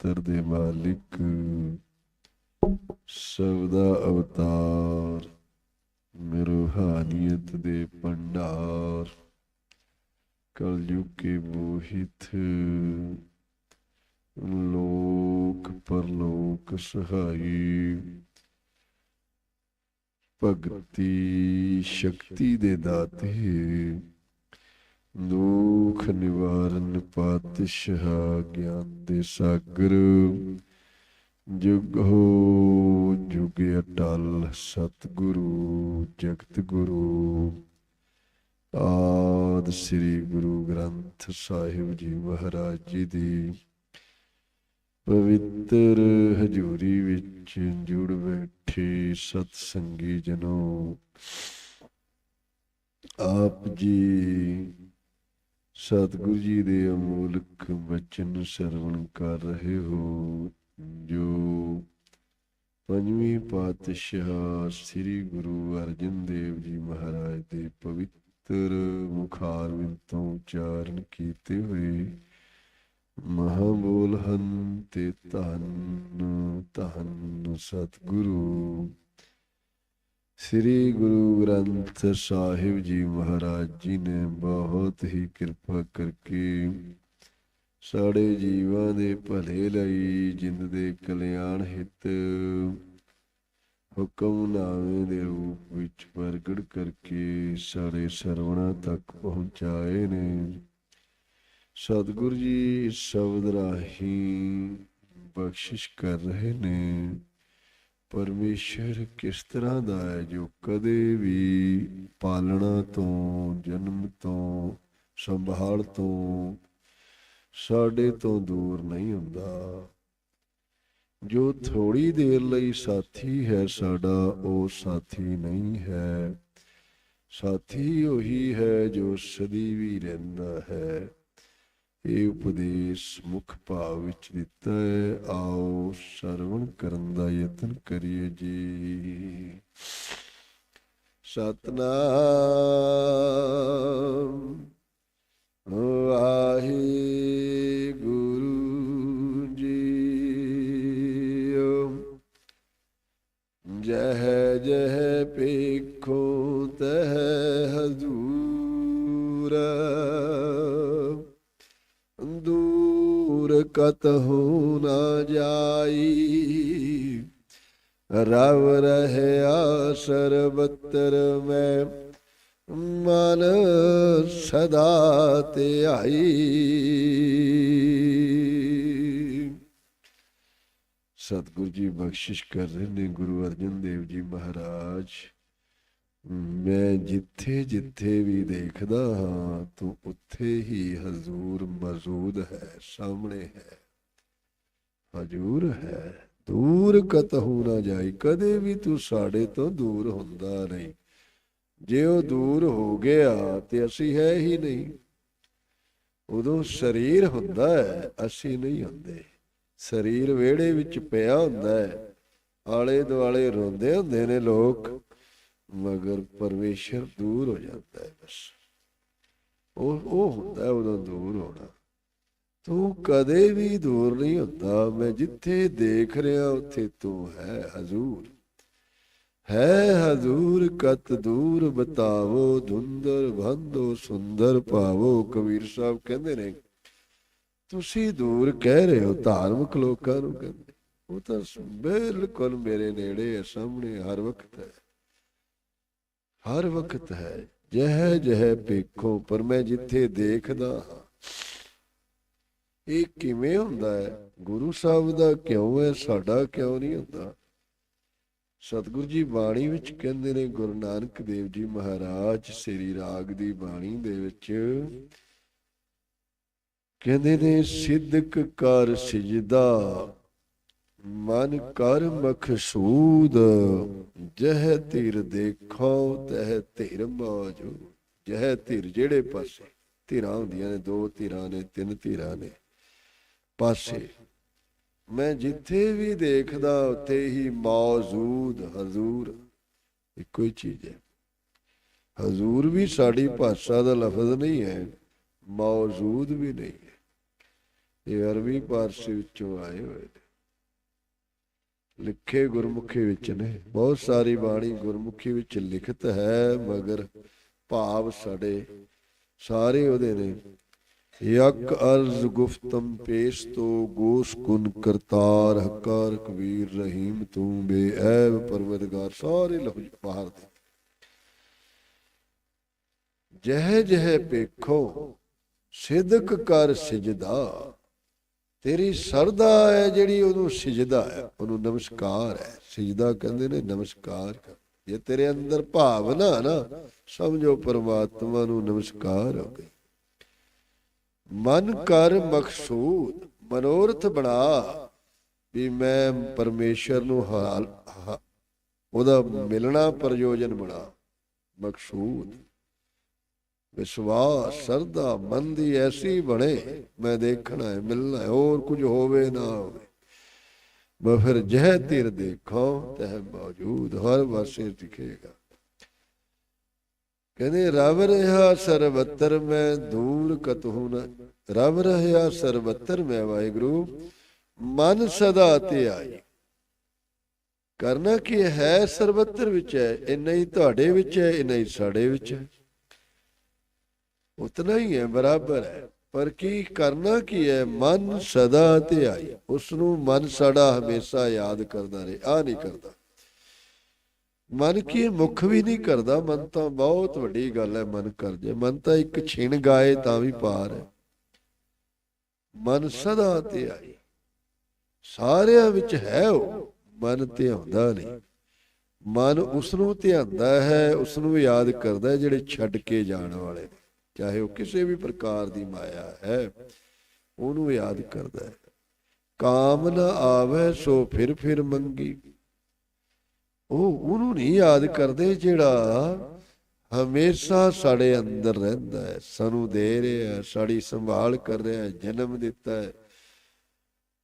ਨਛੱਤਰ ਦੇ ਮਾਲਿਕ ਸਬਦਾ ਅਵਤਾਰ, ਮਿਰੂਹਾਨੀਅਤ ਦੇ ਭੰਡਾਰ, ਕਲਯੁਗ ਕੇ ਮੋਹਿਤ ਲੋਕ ਪਰਲੋਕ ਸਹਾਈ, ਭਗਤੀ ਸ਼ਕਤੀ ਦੇ ਦਾਤੇ। ਦੁਖ ਨਿਵਾਰਨ ਪਾਤਸ਼ਾਹ ਗਿਆਨ ਦੇ ਸਾਗਰ। ਜੁਗ ਹੋ, ਜੁਗ ਅਟਲ, ਸਤਿਗੁਰੂ ਜਗਤ ਗੁਰੂ ਆਦ ਸ੍ਰੀ ਗੁਰੂ ਗ੍ਰੰਥ ਸਾਹਿਬ ਜੀ ਮਹਾਰਾਜ ਜੀ ਦੀ ਪਵਿੱਤਰ ਹਜ਼ੂਰੀ ਵਿੱਚ ਜੁੜ ਬੈਠੇ ਸਤ ਸੰਗੀ ਜਨੋ। ਆਪ ਜੀ ਸਤਿਗੁਰੂ ਜੀ ਦੇ ਅਮੋਲਕ ਬਚਨ ਸਰਵਣ ਕਰ ਰਹੇ ਹੋ, ਜੋ ਪੰਜਵੀਂ ਪਾਤਸ਼ਾਹ ਸ੍ਰੀ ਗੁਰੂ ਅਰਜਨ ਦੇਵ ਜੀ ਮਹਾਰਾਜ ਦੇ ਪਵਿੱਤਰ ਮੁਖਾਰਵਿੰਦ ਤੋਂ ਉਚਾਰਨ ਕੀਤੇ ਹੋਏ ਮਹਾਬੋਲ ਹਨ ਤੇ ਧੰਨ ਧੰਨ ਸਤਿਗੁਰੂ। ਸ੍ਰੀ ਗੁਰੂ ਗ੍ਰੰਥ ਸਾਹਿਬ ਜੀ ਮਹਾਰਾਜ ਜੀ ਨੇ ਬਹੁਤ ਹੀ ਕਿਰਪਾ ਕਰਕੇ ਸਾਡੇ ਜੀਵਾਂ ਦੇ ਭਲੇ ਲਈ ਜਿੰਦ ਦੇ ਕਲਿਆਣ ਹਿੱਤ ਹੁਕਮਨਾਮੇ ਦੇ ਰੂਪ ਵਿੱਚ ਪ੍ਰਗਟ ਕਰਕੇ ਸਾਡੇ ਸਰਵਣਾ ਤੱਕ ਪਹੁੰਚਾਏ ਨੇ। ਸਤਿਗੁਰੂ ਜੀ ਸ਼ਬਦ ਰਾਹੀਂ ਬਖਸ਼ਿਸ਼ ਕਰ ਰਹੇ ਨੇ। ਪਰਮੇਸ਼ਰ ਕਿਸ ਤਰ੍ਹਾਂ ਦਾ ਹੈ ਜੋ ਕਦੇ ਵੀ ਪਾਲਣਾ ਤੋਂ, ਜਨਮ ਤੋਂ, ਸੰਭਾਲ ਤੋਂ ਸਾਡੇ ਤੋਂ ਦੂਰ ਨਹੀਂ ਹੁੰਦਾ। ਜੋ ਥੋੜੀ ਦੇਰ ਲਈ ਸਾਥੀ ਹੈ ਸਾਡਾ, ਉਹ ਸਾਥੀ ਨਹੀਂ ਹੈ। ਸਾਥੀ ਉਹੀ ਹੈ ਜੋ ਸਦੀ ਵੀ ਰਹਿੰਦਾ ਹੈ। ਇਹ ਉਪਦੇਸ਼ ਮੁੱਖ ਭਾਵ ਵਿੱਚ ਦਿੱਤਾ ਹੈ। ਆਓ ਸਰਵਣ ਕਰਨ ਦਾ ਯਤਨ ਕਰੀਏ ਜੀ। ਸਤਨਾਮ ਵਾਹਿਗੁਰੂ ਜੀ ਜਹ ਜਹ ਪੇਖੋ ਤਹ ਹਜ਼ੂਰ। ਕਤਹੁ ਨਾ ਜਾਈ। ਰਵ ਰਹਿਆ ਸਰਬਤਰ ਮੈਂ, ਮਨ ਸਦਾ ਤੇ ਆਈ ਸਤਿਗੁਰੂ ਜੀ ਬਖਸ਼ਿਸ਼ ਕਰ ਰਹੇ ਨੇ ਗੁਰੂ ਅਰਜਨ ਦੇਵ ਜੀ ਮਹਾਰਾਜ। ਮੈਂ ਜਿੱਥੇ ਜਿੱਥੇ ਵੀ ਦੇਖਦਾ ਹਾਂ, ਤੂੰ ਉੱਥੇ ਹੀ ਹਜ਼ੂਰ ਮੌਜੂਦ ਹੈ, ਸਾਹਮਣੇ ਹੈ। ਹਜ਼ੂਰ ਹੈ, ਦੂਰ ਕਤਹੂ ਨਾ ਜਾਈ। ਕਦੇ ਵੀ ਤੂੰ ਸਾਡੇ ਤੋਂ ਦੂਰ ਹੁੰਦਾ ਨਹੀਂ। ਜੇ ਉਹ ਦੂਰ ਹੋ ਗਿਆ ਤੇ ਅਸੀਂ ਹੈ ਹੀ ਨਹੀਂ। ਉਦੋਂ ਸਰੀਰ ਹੁੰਦਾ ਹੈ, ਅਸੀਂ ਨਹੀਂ ਹੁੰਦੇ। ਸਰੀਰ ਵਿਹੜੇ ਵਿੱਚ ਪਿਆ ਹੁੰਦਾ ਹੈ। ਆਲੇ ਦੁਆਲੇ ਰੋਂਦੇ ਹੁੰਦੇ ਨੇ ਲੋਕ। ਮਗਰ ਪਰਮੇਸ਼ਰ ਦੂਰ ਹੋ ਜਾਂਦਾ ਹੈ ਬਸ। ਉਹ ਉਹ ਹੁੰਦਾ ਹੈ ਦੂਰ ਹੋਣਾ। ਤੂੰ ਕਦੇ ਵੀ ਦੂਰ ਨਹੀਂ ਹੁੰਦਾ। ਮੈਂ ਜਿੱਥੇ ਦੇਖ ਰਿਹਾ, ਉੱਥੇ ਤੂੰ ਹੈ ਹਜ਼ੂਰ। ਹੈ ਹਜ਼ੂਰ, ਕਤ ਦੂਰ ਬਤਾਵੋ, ਧੁੰਦਰ ਭੰਦੋ ਸੁੰਦਰ ਪਾਵੋ ਕਬੀਰ ਸਾਹਿਬ ਕਹਿੰਦੇ ਨੇ, ਤੁਸੀਂ ਦੂਰ ਕਹਿ ਰਹੇ ਹੋ, ਧਾਰਮਿਕ ਲੋਕਾਂ ਨੂੰ ਕਹਿੰਦੇ। ਉਹ ਤਾਂ ਬਿਲਕੁਲ ਮੇਰੇ ਨੇੜੇ ਹੈ, ਸਾਹਮਣੇ ਹਰ ਵਕਤ ਹੈ। ਹਰ ਵਕਤ ਹੈ, ਜਹ ਜਹ ਪੇਖੋ ਪਰ ਮੈਂ ਜਿੱਥੇ ਦੇਖਦਾ ਹਾਂ। ਇਹ ਕਿਵੇਂ ਹੁੰਦਾ ਹੈ? ਗੁਰੂ ਸਾਹਿਬ ਦਾ ਕਿਉਂ ਹੈ? ਸਾਡਾ ਕਿਉਂ ਨਹੀਂ ਹੁੰਦਾ? ਸਤਿਗੁਰੂ ਜੀ ਬਾਣੀ ਵਿੱਚ ਕਹਿੰਦੇ ਨੇ, ਗੁਰੂ ਨਾਨਕ ਦੇਵ ਜੀ ਮਹਾਰਾਜ ਸ੍ਰੀ ਰਾਗ ਦੀ ਬਾਣੀ ਦੇ ਵਿੱਚ ਕਹਿੰਦੇ ਨੇ, ਸਿੱਧਕ ਕਰ ਸਿਜਦਾ ਮਨ ਕਰ ਮਖਸੂਦ, ਜਹ ਧਿਰ ਦੇਖੋ ਤਹ ਧਿਰ ਮੌਜੂ। ਜਹ ਧਿਰ ਜਿਹੜੇ ਪਾਸੇ, ਧਿਰਾਂ ਹੁੰਦੀਆਂ ਨੇ, ਦੋ ਧਿਰਾਂ ਨੇ, ਤਿੰਨ ਧਿਰਾਂ ਨੇ ਪਾਸੇ। ਮੈਂ ਜਿੱਥੇ ਵੀ ਦੇਖਦਾ, ਉੱਥੇ ਹੀ ਮੌਜੂਦ ਹਜ਼ੂਰ। ਇੱਕੋ ਹੀ ਚੀਜ਼ ਹੈ। ਹਜ਼ੂਰ ਵੀ ਸਾਡੀ ਭਾਸ਼ਾ ਦਾ ਲਫ਼ਜ਼ ਨਹੀਂ ਹੈ, ਮੌਜੂਦ ਵੀ ਨਹੀਂ ਹੈ। ਇਹ ਅਰਬੀ ਪਾਰਸੀ ਵਿੱਚੋਂ ਆਏ ਹੋਏ ਨੇ। ਲਿਖੇ ਗੁਰਮੁਖੀ ਵਿੱਚ ਨੇ। ਬਹੁਤ ਸਾਰੀ ਬਾਣੀ ਗੁਰਮੁਖੀ ਵਿੱਚ ਲਿਖਤ ਹੈ, ਮਗਰ ਭਾਵ ਸੜੇ ਸਾਰੇ ਉਹਦੇ ਨੇ। ਯਕ ਅਰਜ਼ ਗੁਫਤਮ ਪੇਸ਼ ਤੋ ਗੋਸ਼ ਕੁਨ ਕਰਤਾਰ, ਹਕਾਰ ਕਬੀਰ ਰਹੀਮ ਤੂੰ ਬੇਅਬ ਪਰਵਰਦਗਾਰ ਸਾਰੇ ਲਫ਼ਜ਼ ਬਾਹਰ ਦੇ ਜਹ ਜਹ ਪੇਖੋ ਸਿਦਕ ਕਰ ਸਿਜਦਾ ਤੇਰੀ ਸਰਦਾ ਹੈ ਜਿਹੜੀ ਉਹਨੂੰ ਸਿਜਦਾ ਹੈ, ਉਹਨੂੰ ਨਮਸਕਾਰ ਹੈ। ਸਿਜਦਾ ਕਹਿੰਦੇ ਨੇ ਨਮਸਕਾਰ। ਜੇ ਤੇਰੇ ਅੰਦਰ ਭਾਵਨਾ ਨਾ ਸਮਝੋ ਪਰਮਾਤਮਾ ਨੂੰ ਨਮਸਕਾਰ ਹੋ ਗਈ। ਮਨ ਕਰ ਮਕਸੂਦ ਮਨੋਰਥ ਬਣਾ, ਵੀ ਮੈਂ ਪਰਮੇਸ਼ਰ ਨੂੰ ਹਾਲ, ਹਾ- ਉਹਦਾ ਮਿਲਣਾ ਪ੍ਰਯੋਜਨ ਬਣਾ। ਮਕਸੂਦ ਵਿਸ਼ਵਾਸ ਸਰਦਾ ਮਨ ਦੀ ਐਸੀ ਬਣੇ, ਮੈਂ ਦੇਖਣਾ ਹੈ, ਮਿਲਣਾ ਹੈ, ਹੋਰ ਕੁਝ ਹੋਵੇ ਨਾ ਹੋਵੇ। ਮੈਂ ਫਿਰ ਜਹ ਤੀਰ ਦੇਖੋ, ਤਹ ਮੌਜੂਦ, ਹਰ ਵਾਸੇ ਦਿਖੇਗਾ। ਕਹਿੰਦੇ, ਰਵ ਰਹਾ ਸਰਬੱਤਰ, ਮੈਂ ਦੂਰ ਕਤਹੂ ਨ, ਰਵ ਰਹਾ ਸਰਬੱਤਰ, ਮੈਂ ਵਾਹਿਗੁਰੂ, ਮਨ ਸਦਾ ਤੇ ਆਈ। ਕਰਨਾ ਕੀ ਹੈ, ਸਰਬੱਤਰ ਵਿੱਚ ਹੈ ਇਹ ਨਹੀਂ ਤੁਹਾਡੇ ਵਿੱਚ ਹੈ ਇਹ ਨਹੀਂ ਸਾਡੇ ਵਿੱਚ ਹੈ। ਉਤਨਾ ਹੀ ਹੈ, ਬਰਾਬਰ ਹੈ। ਪਰ ਕੀ ਕਰਨਾ ਕੀ ਹੈ? ਮਨ ਸਦਾ ਤੇ ਆਈ। ਉਸ ਨੂੰ ਮਨ ਸਾਡਾ ਹਮੇਸ਼ਾ ਯਾਦ ਕਰਦਾ ਰਹੇ ਆ ਨਹੀਂ ਕਰਦਾ। ਮਨ ਕੀ ਮੁਖ ਵੀ ਨਹੀਂ ਕਰਦਾ। ਮਨ ਤਾਂ ਬਹੁਤ ਵੱਡੀ ਗੱਲ ਹੈ, ਮਨ ਕਰ ਜੇ। ਮਨ ਤਾਂ ਇੱਕ ਛਿਣ ਗਾਏ ਤਾਂ ਵੀ ਪਾਰ ਹੈ। ਮਨ ਸਦਾ ਤੇ ਆਈ। ਸਾਰਿਆਂ ਵਿੱਚ ਹੈ ਉਹ, ਮਨ ਧਿਆਉਂਦਾ ਨਹੀਂ। ਮਨ ਉਸ ਨੂੰ ਧਿਆਉਂਦਾ ਹੈ ਉਸ ਨੂੰ ਯਾਦ ਕਰਦਾ ਜਿਹੜੇ ਛੱਡ ਕੇ ਜਾਣ ਵਾਲੇ ਨੇ। ਚਾਹੇ ਉਹ ਕਿਸੇ ਵੀ ਪ੍ਰਕਾਰ ਦੀ ਮਾਇਆ ਹੈ, ਉਹਨੂੰ ਯਾਦ ਕਰਦਾ ਹੈ। ਕਾਮ ਨਾ ਆਵੇ ਸੋ ਫਿਰ ਫਿਰ ਮੰਗੀ। ਉਹ ਉਹਨੂੰ ਨਹੀਂ ਯਾਦ ਕਰਦੇ ਜਿਹੜਾ ਹਮੇਸ਼ਾ ਸਾਡੇ ਅੰਦਰ ਰਹਿੰਦਾ ਹੈ। ਸਾਨੂੰ ਦੇ ਰਿਹਾ ਸਾਡੀ ਸੰਭਾਲ ਕਰ ਰਿਹਾ ਜਨਮ ਦਿੱਤਾ ਹੈ।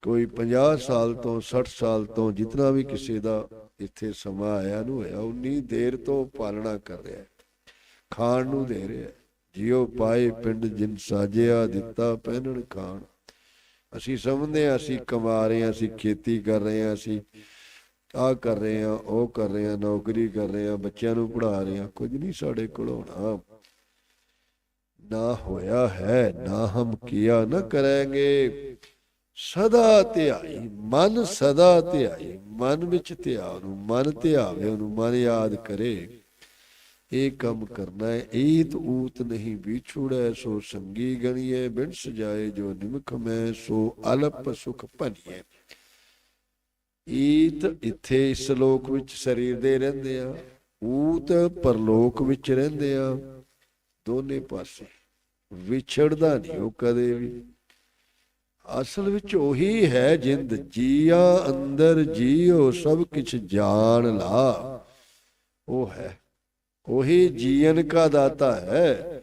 ਕੋਈ 50 ਸਾਲ ਤੋਂ 60 ਸਾਲ ਤੋਂ ਜਿਤਨਾ ਵੀ ਕਿਸੇ ਦਾ ਇੱਥੇ ਸਮਾਂ ਆਇਆ ਨੂੰ ਹੋਇਆ, ਉਨੀ ਦੇਰ ਤੋਂ ਪਾਲਣਾ ਕਰ ਰਿਹਾ ਹੈ। ਖਾਣ ਨੂੰ ਦੇ ਰਿਹਾ ਹੈ। ਜਿਉ ਪਾਏ ਪਿੰਡ ਜਿਨ ਸਾਜਿਆ ਦਿੱਤਾ ਪਹਿਨਣ ਖਾਣ। ਅਸੀਂ ਸਮਝਦੇ ਹਾਂ, ਅਸੀਂ ਕਮਾ ਰਹੇ ਹਾਂ, ਅਸੀਂ ਖੇਤੀ ਕਰ ਰਹੇ ਹਾਂ, ਅਸੀਂ ਆ ਕਰ ਰਹੇ ਹਾਂ, ਉਹ ਕਰ ਰਹੇ ਹਾਂ, ਨੌਕਰੀ ਕਰ ਰਹੇ ਹਾਂ, ਬੱਚਿਆਂ ਨੂੰ ਪੜ੍ਹਾ ਰਹੇ ਹਾਂ। ਕੁਝ ਨਹੀਂ ਸਾਡੇ ਕੋਲ ਹੋਣਾ। ਨਾ ਹੋਇਆ ਹੈ, ਨਾ ਹਮ ਕੀਆ ਨਾ ਕਰਾਂਗੇ। ਸਦਾ ਧਿਆਈ, ਮਨ ਸਦਾ ਧਿਆਈ। ਮਨ ਵਿੱਚ ਧਿਆ ਉਹਨੂੰ, ਮਨ ਧਿਆਵੇ ਉਹਨੂੰ, ਮਨ ਯਾਦ ਕਰੇ। ਇਹ ਕੰਮ ਕਰਨਾ ਹੈ ਈਤ ਊਤ ਨਹੀਂ ਵਿਛੁੜੈ, ਸੋ ਸੰਗੀ ਗਣੀਏ ਬਿਨ ਸਜਾਏ ਜੋ ਨਿਮਖ ਮੈਂ, ਸੋ ਅਲਪ ਸੁਖ ਭਨੀਏ ਈਤ ਇੱਥੇ ਇਸ ਲੋਕ ਵਿੱਚ ਸਰੀਰ ਦੇ ਰਹਿੰਦੇ ਆ, ਊਤ ਪਰਲੋਕ ਵਿੱਚ ਰਹਿੰਦੇ ਆ, ਦੋਨੇ ਪਾਸੇ ਵਿਛੜਦਾ ਨਹੀਂ ਉਹ ਕਦੇ ਵੀ। ਅਸਲ ਵਿੱਚ ਉਹੀ ਹੈ ਜਿੰਦ, ਜੀਆ ਅੰਦਰ ਜੀਓ ਸਭ ਕੁਝ ਜਾਣ ਲਾ। ਉਹ ਹੈ ਉਹੀ ਜੀਵਨ ਕਾ ਦਾਤਾ ਹੈ।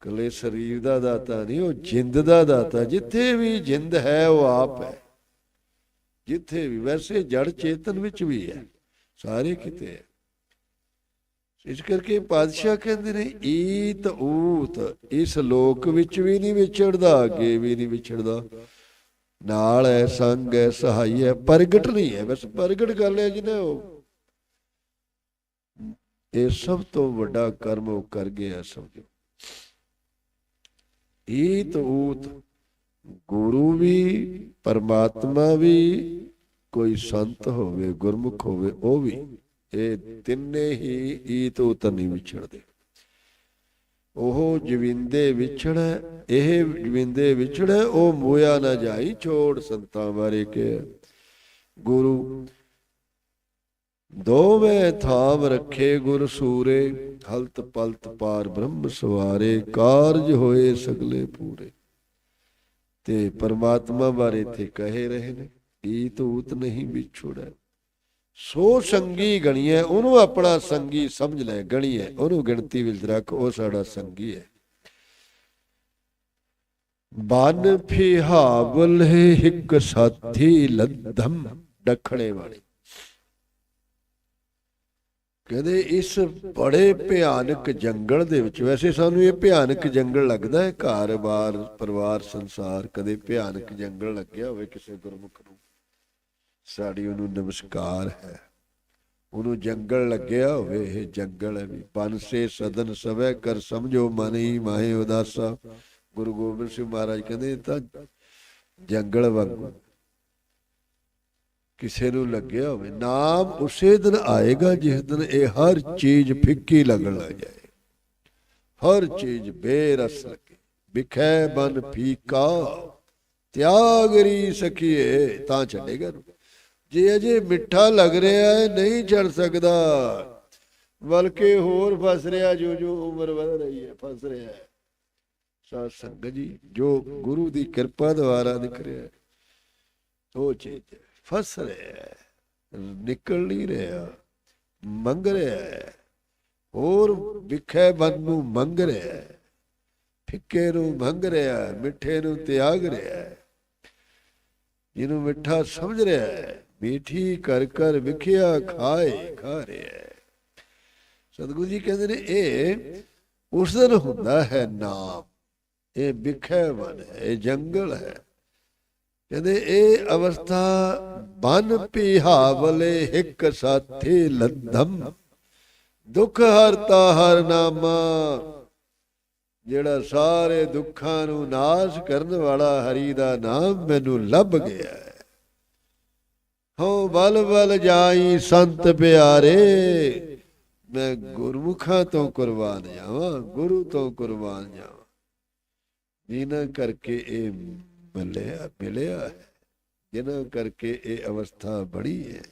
ਕਲੇ ਸਰੀਰ ਦਾ ਦਾਤਾ ਨਹੀਂ, ਉਹ ਜਿੰਦ ਦਾ ਦਾਤਾ। ਜਿੱਥੇ ਵੀ ਜਿੰਦ ਹੈ, ਉਹ ਆਪ ਹੈ। ਜਿੱਥੇ ਵੀ, ਵੈਸੇ ਜੜ ਚੇਤਨ ਵਿੱਚ ਵੀ ਹੈ। ਸਾਰੇ ਕਿਤੇ ਹੈ। ਇਸ ਕਰਕੇ ਪਾਤਸ਼ਾਹ ਕਹਿੰਦੇ ਨੇ, ਈਤ ਊਤ, ਇਸ ਲੋਕ ਵਿੱਚ ਵੀ ਨਹੀਂ ਵਿਛੜਦਾ, ਅੱਗੇ ਵੀ ਨਹੀਂ ਵਿਛੜਦਾ। ਨਾਲ ਹੈ ਸੰਗ ਹੈ ਸਹਾਈ ਹੈ ਪ੍ਰਗਟ ਨਹੀਂ ਹੈ। ਬਸ ਪ੍ਰਗਟ ਗੱਲ ਹੈ ਜਿਹਨੇ ਉਹ। ਇਹ ਸਭ ਤੋਂ ਵੱਡਾ ਕਰਮ ਉਹ ਕਰ ਗਿਆ ਸਮਝੋ ਈਤ ਊਤ, ਗੁਰੂ ਵੀ, ਪਰਮਾਤਮਾ ਵੀ, ਕੋਈ ਸੰਤ ਹੋਵੇ, ਗੁਰਮੁਖ ਹੋਵੇ, ਉਹ ਵੀ, ਇਹ ਤਿੰਨੇ ਹੀ ਈਤ ਊਤ ਨਹੀਂ ਵਿਛੜਦੇ। ਉਹ ਜਵਿੰਦੇ ਵਿਛੜ, ਇਹ ਜਵਿੰਦੇ ਵਿਛੜ, ਉਹ ਮੋਇਆ ਨਾ ਜਾਈ, ਛੋੜ ਸੰਤਾਂ ਬਾਰੇ ਕਿ ਗੁਰੂ ਦੋਵੇਂ ਥਾਮ ਰੱਖੇ ਗੁਰ ਸੂਰੇ, ਹਲਤ ਪਲਤ ਪਾਰ ਬ੍ਰਹਮ ਸਵਾਰੇ, ਕਾਰਜ ਹੋਏ ਸਗਲੇ ਪੂਰੇ। ਤੇ ਪਰਮਾਤਮਾ ਬਾਰੇ ਤੇ ਕਹੇ ਰਹੇ ਨੇ ਈਤ ਊਤ ਨਹੀਂ ਵਿਛੜੈ। ਸੋ ਸੰਗੀ ਗਣੀਏ ਉਹਨੂੰ ਆਪਣਾ ਸੰਗੀ ਸਮਝ ਲੈ ਗਣੀਏ ਉਹਨੂੰ ਗਿਣਤੀ ਵਿੱਚ ਰੱਖ, ਉਹ ਸਾਡਾ ਸੰਗੀ ਹੈ ਬਨ ਫਿਹਾਵਲ ਹਿੱਕ ਸਾਥੀ ਲੱਧਮ ਡਖਣੇ ਵਾਲੀ। ਕਹਿੰਦੇ ਇਸ ਬੜੇ ਭਿਆਨਕ ਜੰਗਲ ਦੇ ਵਿੱਚ, ਵੈਸੇ ਸਾਨੂੰ ਇਹ ਭਿਆਨਕ ਜੰਗਲ ਲੱਗਦਾ ਹੈ, ਘਰ-ਬਾਰ, ਪਰਿਵਾਰ, ਸੰਸਾਰ, ਕਦੇ ਭਿਆਨਕ ਜੰਗਲ ਲੱਗਿਆ ਹੋਵੇ ਕਿਸੇ ਗੁਰਮੁਖ ਨੂੰ। ਸਾਡੀ ਉਹਨੂੰ ਨਮਸਕਾਰ ਹੈ। ਉਹਨੂੰ ਜੰਗਲ ਲੱਗਿਆ ਹੋਵੇ, ਇਹ ਜੰਗਲ ਹੈ ਵੀ। ਬਨਸੇ ਸਦਨ ਸਵੈ ਕਰ ਸਮਝੋ ਮਨ ਹੀ ਮਾਹੇ ਉਦਾਸਾ। ਗੁਰੂ ਗੋਬਿੰਦ ਸਿੰਘ ਮਹਾਰਾਜ ਕਹਿੰਦੇ ਤਾਂ ਜੰਗਲ ਵਾਂਗੂ ਕਿਸੇ ਨੂੰ ਲੱਗਿਆ ਹੋਵੇ, ਨਾਮ ਉਸੇ ਦਿਨ ਆਏਗਾ ਜਿਸ ਦਿਨ ਇਹ ਹਰ ਚੀਜ਼ ਫਿੱਕੀ ਲੱਗਣ ਲੱਗ ਜਾਏ। ਹਰ ਚੀਜ਼ ਬੇਰਸ ਲੱਗੇ। ਵਿਖੇ ਬਨ ਫੀਕਾ ਤਿਆਗਰੀ ਸਖੀਏ, ਤਾਂ ਛੱਡੇਗਾ ਜੇ ਅਜੇ ਮਿੱਠਾ ਲੱਗ ਰਿਹਾ ਹੈ, ਨਹੀਂ ਛੱਡ ਸਕਦਾ। ਬਲਕਿ ਹੋਰ ਫਸ ਰਿਹਾ ਜੋ ਜੋ ਉਮਰ ਵਧ ਰਹੀ ਹੈ, ਫਸ ਰਿਹਾ ਹੈ। ਸਾਧ ਸੰਗਤ ਜੀ, ਜੋ ਗੁਰੂ ਦੀ ਕਿਰਪਾ ਦੁਆਰਾ ਦਿਖ ਰਿਹਾ ਉਹ ਚੇਤ ਹੈ। ਫਸ ਰਿਹਾ ਹੈ, ਨਿਕਲ ਨਹੀਂ ਰਿਹਾ, ਮੰਗ ਰਿਹਾ ਹੈ। ਹੋਰ ਵਿਖੇ ਬਨ ਨੂੰ ਮੰਗ ਰਿਹਾ ਹੈ, ਫਿੱਕੇ ਨੂੰ ਮੰਗ ਰਿਹਾ ਹੈ, ਮਿੱਠੇ ਨੂੰ ਤਿਆਗ ਰਿਹਾ ਹੈ। ਜਿਹਨੂੰ ਮਿੱਠਾ ਸਮਝ ਰਿਹਾ ਹੈ, ਮੀਠੀ ਕਰ ਕਰ ਵਿਖਿਆ ਖਾਏ, ਖਾ ਰਿਹਾ ਹੈ। ਸਤਿਗੁਰੂ ਜੀ ਕਹਿੰਦੇ ਨੇ, ਇਹ ਉਸ ਦਿਨ ਹੁੰਦਾ ਹੈ ਨਾਮ। ਇਹ ਵਿਖੇ ਵਨ ਹੈ, ਇਹ ਜੰਗਲ ਹੈ। ਕਹਿੰਦੇ ਇਹ ਅਵਸਥਾ ਬਨ ਪਿਹਾਵਲੇ ਇੱਕ ਸਾਥੀ ਲੰਧਮ। ਦੁੱਖ ਹਰਤਾ ਹਰ ਨਾਮਾ, ਜਿਹੜਾ ਸਾਰੇ ਦੁੱਖਾਂ ਨੂੰ ਨਾਸ਼ ਕਰਨ ਵਾਲਾ ਹਰੀ ਦਾ ਨਾਮ ਮੈਨੂੰ ਲੱਭ ਗਿਆ। ਹੈ ਹੋ ਬਲ ਬਲ ਜਾਈ ਸੰਤ ਪਿਆਰੇ, ਮੈਂ ਗੁਰਮੁਖਾਂ ਤੋਂ ਕੁਰਬਾਨ ਜਾਵਾਂ, ਗੁਰੂ ਤੋਂ ਕੁਰਬਾਨ ਜਾਵਾਂ। ਜਿਨ੍ਹਾਂ ਕਰਕੇ ਇਹ ਮਿਲਿਆ ਮਿਲਿਆ। ਹੈ ਜਿਨ੍ਹਾਂ ਕਰਕੇ ਇਹ ਅਵਸਥਾ ਬੜੀ ਹੈ।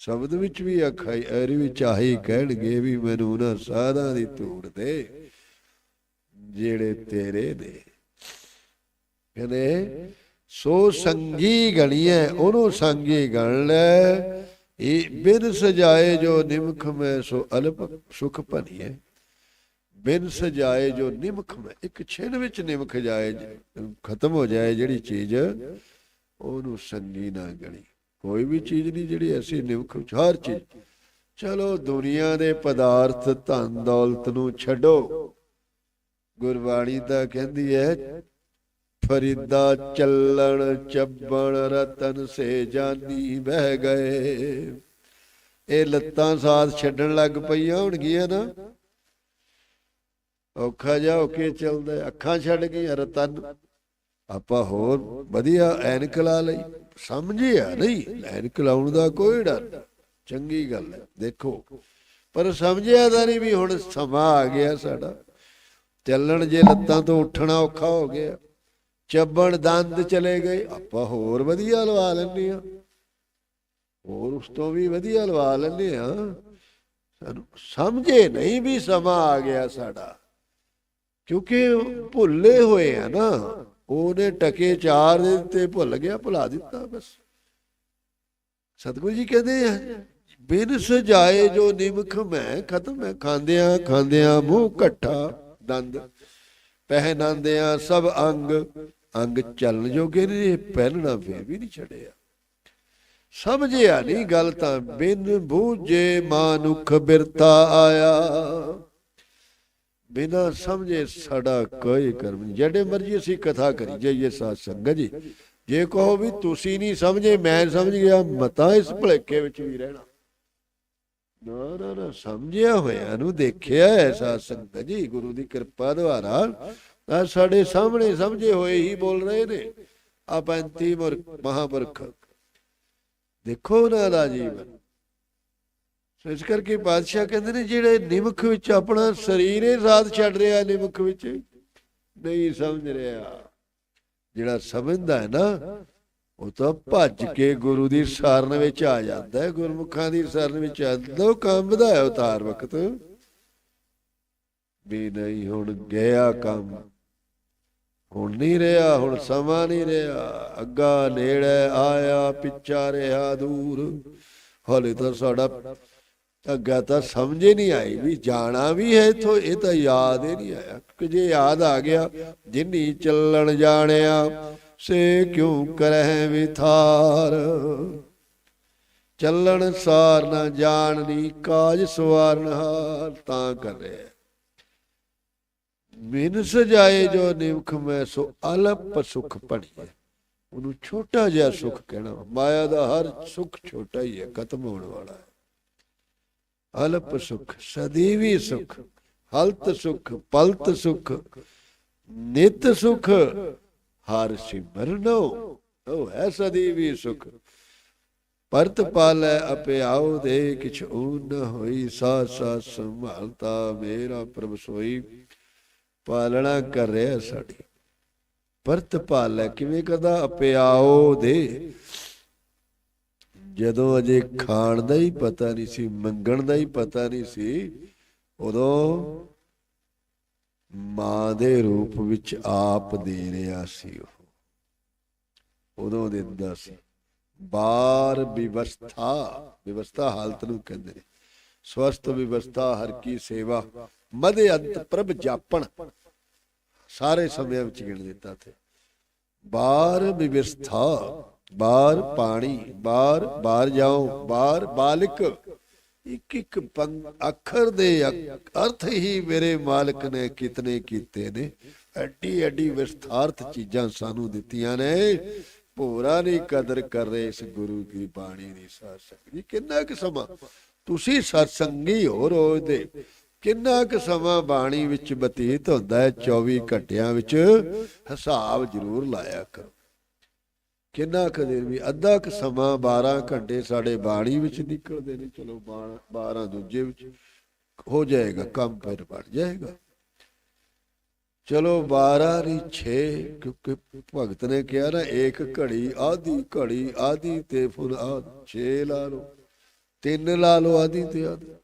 ਸ਼ਬਦ ਵਿੱਚ ਵੀ ਆਖਾਈ ਐਰੀ ਵਿੱਚ ਆਹੀ ਕਹਿਣਗੇ ਵੀ ਮੈਨੂੰ ਉਹਨਾਂ ਸਾਧਾਂ ਦੀ ਧੂੜ ਦੇ, ਜਿਹੜੇ ਤੇਰੇ ਨੇ। ਕਹਿੰਦੇ, ਸੋ ਸੰਗੀ ਗਣੀਐ ਉਹਨੂੰ ਸੰਗੀ ਗਣ ਲੈ। ਇਹ ਬਿਨ ਸਜਾਏ ਜੋ ਨਿਮਖ ਮੈਂ, ਸੋ ਅਲਪ ਸੁਖ ਭਨੀਏ ਬਿਨ ਸਜਾਏ ਜੋ ਨਿਮਖ ਮੈਂ ਇੱਕ ਛਿਨ ਵਿੱਚ ਨਿਮਖ ਜਾਏ ਖਤਮ ਹੋ ਜਾਏ ਜਿਹੜੀ ਚੀਜ਼, ਉਹਨੂੰ ਸੰਗੀ ਨਾ ਗਣੀ। ਕੋਈ ਵੀ ਚੀਜ਼ ਨਹੀਂ ਜਿਹੜੀ ਅਸੀਂ ਨਿਮਖ ਹਰ ਚੀਜ਼। ਚਲੋ ਦੁਨੀਆ ਦੇ ਪਦਾਰਥ ਧਨ ਦੌਲਤ ਨੂੰ ਛੱਡੋ। ਗੁਰਬਾਣੀ ਤਾਂ ਕਹਿੰਦੀ ਹੈ, ਫਰੀਦਾ ਚੱਲਣ, ਚੱਬਣ, ਰਤਨ ਸੇ ਜਾਨੀ ਬਹਿ ਗਏ। ਇਹ ਲੱਤਾਂ ਸਾਥ ਛੱਡਣ ਲੱਗ ਪਈਆਂ ਹੋਣਗੀਆਂ ਨਾ। ਔਖਾ ਜਾ ਹੋ ਕੇ ਚੱਲਦਾ ਅੱਖਾਂ ਛੱਡ ਗਈਆਂ ਰਤਨ। ਆਪਾਂ ਹੋਰ ਵਧੀਆ ਐਨਕ ਲਾ ਲਈ। ਸਮਝਿਆ ਨਹੀਂ ਐਨਕ ਲਾਉਣ ਦਾ ਕੋਈ ਡਰ ਚੰਗੀ ਗੱਲ ਹੈ, ਦੇਖੋ। ਪਰ ਸਮਝਿਆ ਤਾਂ ਨਹੀਂ ਵੀ ਹੁਣ ਸਮਾਂ ਆ ਗਿਆ ਸਾਡਾ। ਚੱਲਣ ਜੇ ਲੱਤਾਂ ਤੋਂ ਉੱਠਣਾ ਔਖਾ ਹੋ ਗਿਆ। ਚੱਬਣ ਦੰਦ ਚਲੇ ਗਏ। ਆਪਾਂ ਹੋਰ ਵਧੀਆ ਲਵਾ ਲੈਂਦੇ ਆ ਹੋਰ ਉਸ ਤੋਂ ਵੀ ਵਧੀਆ ਲਵਾ ਲੈਂਦੇ ਆ ਸਾਨੂੰ ਸਮਝੇ ਨਹੀਂ ਵੀ ਸਮਾਂ ਆ ਗਿਆ ਸਾਡਾ। ਕਿਉਂਕਿ ਭੁੱਲੇ ਹੋਏ ਆ ਨਾ, ਉਹਨੇ ਟਕੇ ਚਾਰ ਦੇ ਦਿੱਤੇ ਭੁੱਲ ਗਿਆ, ਭੁਲਾ ਦਿੱਤਾ ਬਸ। ਸਤਿਗੁਰੂ ਜੀ ਕਹਿੰਦੇ ਆ, ਬਿਨ ਸਜਾਏ ਜੋ ਨਿਮਖ ਮੈਂ ਖਤਮ ਹੈ। ਖਾਂਦਿਆਂ ਖਾਂਦਿਆਂ ਮੂੰਹ ਘੱਟਾ ਦੰਦ, ਪਹਿਨਾਂਦਿਆਂ ਸਭ ਅੰਗ ਅੰਗ ਚੱਲਣ ਜੋਗੇ ਨੇ, ਪਹਿਨਣਾ ਫੇਰ ਵੀ ਨਹੀਂ ਛੱਡਿਆ। ਸਮਝਿਆ ਨਹੀਂ ਗੱਲ ਤਾਂ, ਬਿਨ ਬੂਝੇ ਮਾਨੁਖ ਬਿਰਤਾ ਆਇਆ। ਬਿਨਾ ਸਮਝੇ ਸਾਡਾ ਕੋਈ ਕਰਮ ਜਿਹੜੇ ਮਰਜ਼ੀ ਅਸੀਂ ਕਥਾ ਕਰੀ ਜਾਈਏ ਸਾਧ ਸੰਗਤ ਜੀ। ਜੇ ਕਹੋ ਵੀ ਤੁਸੀਂ ਨਹੀਂ ਸਮਝੇ, ਮੈਂ ਸਮਝ ਗਿਆ, ਮਤਾ ਇਸ ਭਲੇਖੇ ਵਿੱਚ ਵੀ ਰਹਿਣਾ। ਨਾ ਨਾ ਨਾ, ਸਮਝਿਆ ਹੋਇਆ ਨੂੰ ਦੇਖਿਆ ਐਸਾ ਸੰਗਤ ਜੀ, ਗੁਰੂ ਦੀ ਕਿਰਪਾ ਦੁਆਰਾ। ਆ ਸਾਡੇ ਸਾਹਮਣੇ ਸਮਝੇ ਹੋਏ ਹੀ ਬੋਲ ਰਹੇ ਨੇ। ਆ ਪੈਂਤੀ ਮਹਾਂਪੁਰਖ। ਦੇਖੋ ਉਹਨਾਂ ਦਾ ਜੀਵਨ ਇਸ ਕਰਕੇ ਬਾਦਸ਼ਾਹ ਕਹਿੰਦੇ ਨੇ, ਜਿਹੜੇ ਨਿਮਖ ਵਿੱਚ ਆਪਣਾ ਸਰੀਰ ਹੀ ਸਾਥ ਛੱਡ ਰਿਹਾ ਨਿਮਖ ਵਿੱਚ ਨਹੀਂ ਸਮਝ ਰਿਹਾ। ਜਿਹੜਾ ਸਮਝਦਾ ਹੈ ਨਾ, ਉਹ ਤਾਂ ਭੱਜ ਕੇ ਗੁਰੂ ਦੀ ਸ਼ਰਨ ਵਿੱਚ ਆ ਜਾਂਦਾ ਹੈ, ਗੁਰਮੁਖਾਂ ਦੀ ਸ਼ਰਨ ਵਿੱਚ ਆਉਂਦਾ ਉਹ ਕੰਮ ਵਧਾਇਆ ਉਤਾਰ ਵਕਤ। ਵੀ ਨਹੀਂ, ਹੁਣ ਗਿਆ ਕੰਮ। ਹੁਣ ਨਹੀਂ ਰਿਹਾ, ਹੁਣ ਸਮਾਂ ਨਹੀਂ ਰਿਹਾ। ਅੱਗਾ ਨੇੜੇ ਆਇਆ, ਪਿੱਛਾ ਰਿਹਾ ਦੂਰ। ਹਲੇ ਤਾਂ ਸਾਡਾ ਅੱਗਾ ਤਾਂ ਸਮਝੇ ਨਹੀਂ ਆਈ ਵੀ ਜਾਣਾ ਵੀ ਹੈ ਇਥੋਂ, ਇਹ ਤਾਂ ਯਾਦ ਹੀ ਨਹੀਂ ਆਇਆ। ਕਿ ਜੇ ਯਾਦ ਆ ਗਿਆ, ਜਿੰਨੀ ਚੱਲਣ ਜਾਣਿਆ, ਸੇ ਕਿਉਂ ਕਰਹਿ ਵਿਥਾਰ? ਚੱਲਣ ਸਾਰ ਨਾ ਜਾਣਨੀ ਕਾਜ ਸਵਾਰਨ ਹਾਰ ਤਾਂ ਕਰ ਰਿਹਾ। ਬਿਨ ਸਜਾਏ ਜੋ ਨਿਵਖ ਮੈਂ, ਸੋ ਅਲਪ ਸੁਖ ਪੜੀਏ ਉਹਨੂੰ ਛੋਟਾ ਜਿਹਾ ਸੁਖ ਕਹਿਣਾ, ਮਾਇਆ ਦਾ ਹਰ ਸੁਖ ਛੋਟਾ ਹੀ ਹੈ, ਖਤਮ ਹੋਣ ਵਾਲਾ ਹੈ। ਅਲਪ ਸੁਖ, ਸਦੀਵੀ ਸੁਖ, ਹਲਤ ਸੁਖ, ਪਲਤ ਸੁਖ, ਨਿਤ ਸੁਖ, ਹਰ ਸਿਮਰਨੋ ਉਹ ਹੈ ਸਦੀਵੀ ਸੁਖ। ਪਰਤ ਪਾਲੈ ਆਪੇ ਆਉ ਦੇ, ਕਿਛ ਊਨ ਹੋਈ ਸਾ ਸਾ ਸੰਭਾਲਤਾ ਮੇਰਾ ਪ੍ਰਭ ਸੋਈ, ਪਾਲਣਾ ਕਰ ਰਿਹਾ ਸਾਡੀ। ਪਰਤ ਪਾਲੈ ਕਿਵੇਂ ਕਰਦਾ? ਆਪੇ ਆਉ ਦੇ। ਜਦੋਂ ਅਜੇ ਖਾਣ ਦਾ ਹੀ ਪਤਾ ਨਹੀਂ ਸੀ, ਮੰਗਣ ਦਾ ਹੀ ਪਤਾ ਨਹੀਂ ਸੀ, ਉਦੋਂ ਮਾਂ ਦੇ ਰੂਪ ਵਿੱਚ ਆਪ ਦੇ ਰਿਹਾ ਸੀ ਉਹ। ਉਦੋਂ ਦਿੰਦਾ ਸੀ, ਬਾਰ ਵਿਵਸਥਾ ਵਿਵਸਥਾ ਹਾਲਤ ਨੂੰ ਕਹਿੰਦੇ ਨੇ, ਸਵਸਥ ਵਿਵਸਥਾ ਹਰ ਕੀ ਸੇਵਾ, ਮਦੇ ਅੰਤ ਪ੍ਰਭ ਜਾਪਣ। ਸਾਰੇ ਸਮਿਆਂ ਵਿੱਚ ਗਿਣ ਦਿੱਤਾ ਤੇ, ਬਾਰ ਵਿਵਸਥਾ ਬਾਰ ਪਾਣੀ ਬਾਰ ਬਾਹਰ ਜਾਓ ਬਾਰ ਬਾਲਕ ਇੱਕ ਇੱਕ ਅੱਖਰ ਦੇ ਅਰਥ ਹੀ ਮੇਰੇ ਮਾਲਕ ਨੇ ਕਿਤਨੇ ਕੀਤੇ ਨੇ। ਐਡੀ ਐਡੀ ਵਿਸਥਾਰਤ ਚੀਜ਼ਾਂ ਸਾਨੂੰ ਦਿੱਤੀਆਂ ਨੇ। ਭੋਰਾ ਨਹੀਂ ਕਦਰ ਕਰ ਰਹੇ ਇਸ ਗੁਰੂ ਦੀ ਬਾਣੀ ਦੀ ਸਾਧ ਸੰਗਤ ਕਿੰਨਾ ਕੁ ਸਮਾਂ ਤੁਸੀਂ ਸਤਸੰਗੀ ਹੋ ਰੋਜ਼ ਦੇ। ਕਿੰਨਾ ਕੁ ਸਮਾਂ ਬਾਣੀ ਵਿੱਚ ਬਤੀਤ ਹੁੰਦਾ ਹੈ 24 ਘੰਟਿਆਂ ਵਿੱਚ। ਹਿਸਾਬ ਜ਼ਰੂਰ ਲਾਇਆ ਕਰੋ। ਕਿੰਨਾ ਕੁ ਦੇਰ ਵੀ, ਅੱਧਾ ਕੁ ਸਮਾਂ 12 ਘੰਟੇ ਸਾਡੇ ਬਾਣੀ ਵਿੱਚ ਨਿਕਲਦੇ ਨੇ, ਚਲੋ 12 ਦੂਜੇ ਵਿੱਚ ਹੋ ਜਾਏਗਾ, ਕੰਮ ਫਿਰ ਬਣ ਜਾਏਗਾ। ਚਲੋ 12 ਨਹੀਂ 6 ਕਿਉਂਕਿ ਭਗਤ ਨੇ ਕਿਹਾ ਨਾ, ਇੱਕ ਘੜੀ ਆਧੀ ਘੜੀ ਆਧੀ ਤੇ ਫੁੱਲ ਆ 6 ਲਾ ਲਓ, ਤਿੰਨ ਲਾ ਲਓ ਆਧੀ ਤੇ ਆਧੀ।